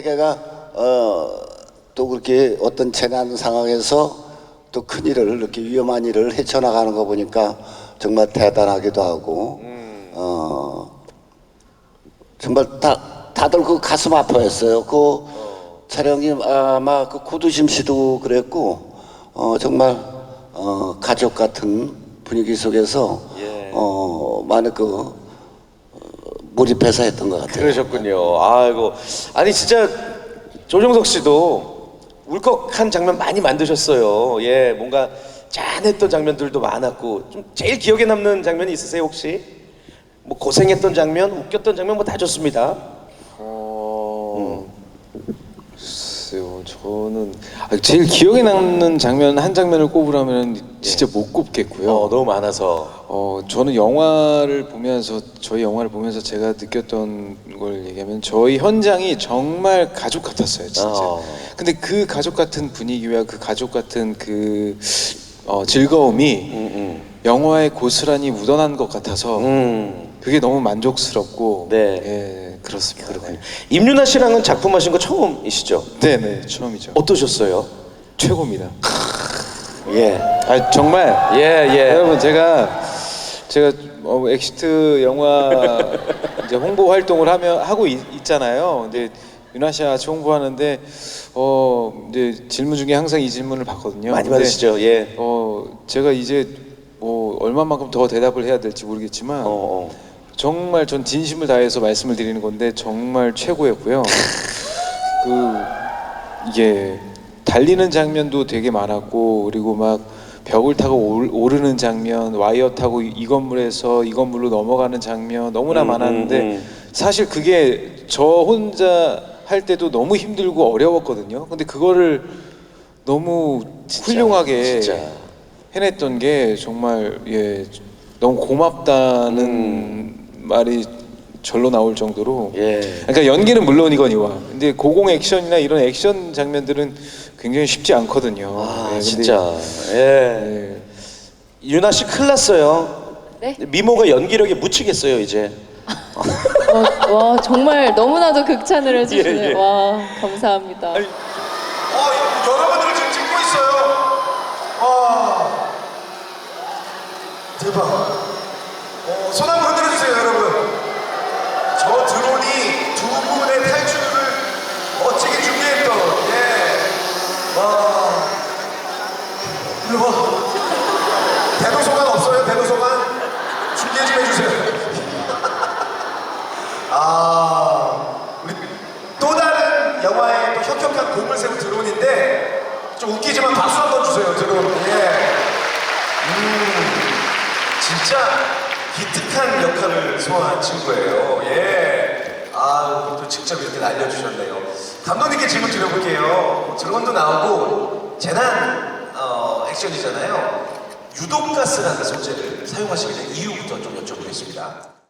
걔가 어, 또 그렇게 어떤 재난 상황에서 또 큰 일을 이렇게 위험한 일을 헤쳐나가는 거 보니까 정말 대단하기도 하고 어, 정말 다 다들 그 가슴 아파했어요. 그 촬영이 아마 그 구두심 씨도 그랬고 어, 정말 어, 가족 같은 분위기 속에서 예. 어, 많은 그 어, 몰입해서 했던 것 같아요. 그러셨군요. 아이고 아니 진짜 조정석 씨도 울컥한 장면 많이 만드셨어요. 예, 뭔가 짠했던 장면들도 많았고 좀 제일 기억에 남는 장면이 있으세요 혹시? 뭐 고생했던 장면, 웃겼던 장면 뭐 다 좋습니다. 어... 글쎄요, 저는 아, 제일 기억에 남는 장면 한 장면을 꼽으라면 진짜 못 꼽겠고요. 어, 너무 많아서. 어, 저는 영화를 보면서 저희 영화를 보면서 제가 느꼈던 걸 얘기하면 저희 현장이 정말 가족 같았어요, 진짜. 어. 근데 그 가족 같은 분위기와 그 가족 같은 그 어, 즐거움이 음, 영화에 고스란히 묻어난 것 같아서 음. 음. 그게 너무 만족스럽고 네. 예, 그렇습니다. 그렇군요. 임윤아 씨랑은 작품 하신 거 처음이시죠? 네, 네, 처음이죠. 어떠셨어요? 최고입니다. 예. 아 정말 예, 예. 여러분 제가 제가 어, 엑시트 영화 이제 홍보 활동을 하며 하고 있, 있잖아요. 근데 윤아 씨와 같이 홍보하는데 어 이제 질문 중에 항상 이 질문을 받거든요. 많이 근데, 받으시죠? 예. 어 제가 이제 뭐 얼마만큼 더 대답을 해야 될지 모르겠지만 어, 어. 정말 전 진심을 다해서 말씀을 드리는 건데 정말 최고였고요. 그 이게 달리는 장면도 되게 많았고 그리고 막 벽을 타고 올- 오르는 장면, 와이어 타고 이- 이 건물에서 이 건물로 넘어가는 장면 너무나 음, 많았는데 음, 음. 사실 그게 저 혼자 할 때도 너무 힘들고 어려웠거든요. 근데 그거를 너무 훌륭하게 진짜. 해냈던 게 정말 예 너무 고맙다는 음. 말이 절로 나올 정도로 예. 그러니까 연기는 물론이거니와 근데 고공 액션이나 이런 액션 장면들은 굉장히 쉽지 않거든요. 아, 예, 근데- 진짜. 예. 예. 윤아 씨 큰일 났어요. 네? 미모가 연기력에 묻히겠어요, 이제. 와, 와 정말 너무나도 극찬을 해주시네. 예, 예. 와 감사합니다. 아니, 어, 여러분들을 지금 찍고 있어요. 와, 대박. 어, 손 한번 흔들어주세요, 여러분. 저 드론이 두 분의 탈출을 멋지게 준비했던, 예. 와. 일로 와. 대도서관 없어요, 대도서관? 준비 좀 해주세요. 아, 우리 또 다른 영화의 또 공을 세운 드론인데 좀 웃기지만 박수 한 번 주세요, 드론. 예. 음, 진짜 기특한 역할을 소화한 친구예요. 예. 아, 또 직접 이렇게 알려주셨네요. 감독님께 질문 드려볼게요. 드론도 나오고 재난 어, 액션이잖아요. 유독가스라는 소재를 사용하시게 된 이유부터 좀 여쭤보겠습니다.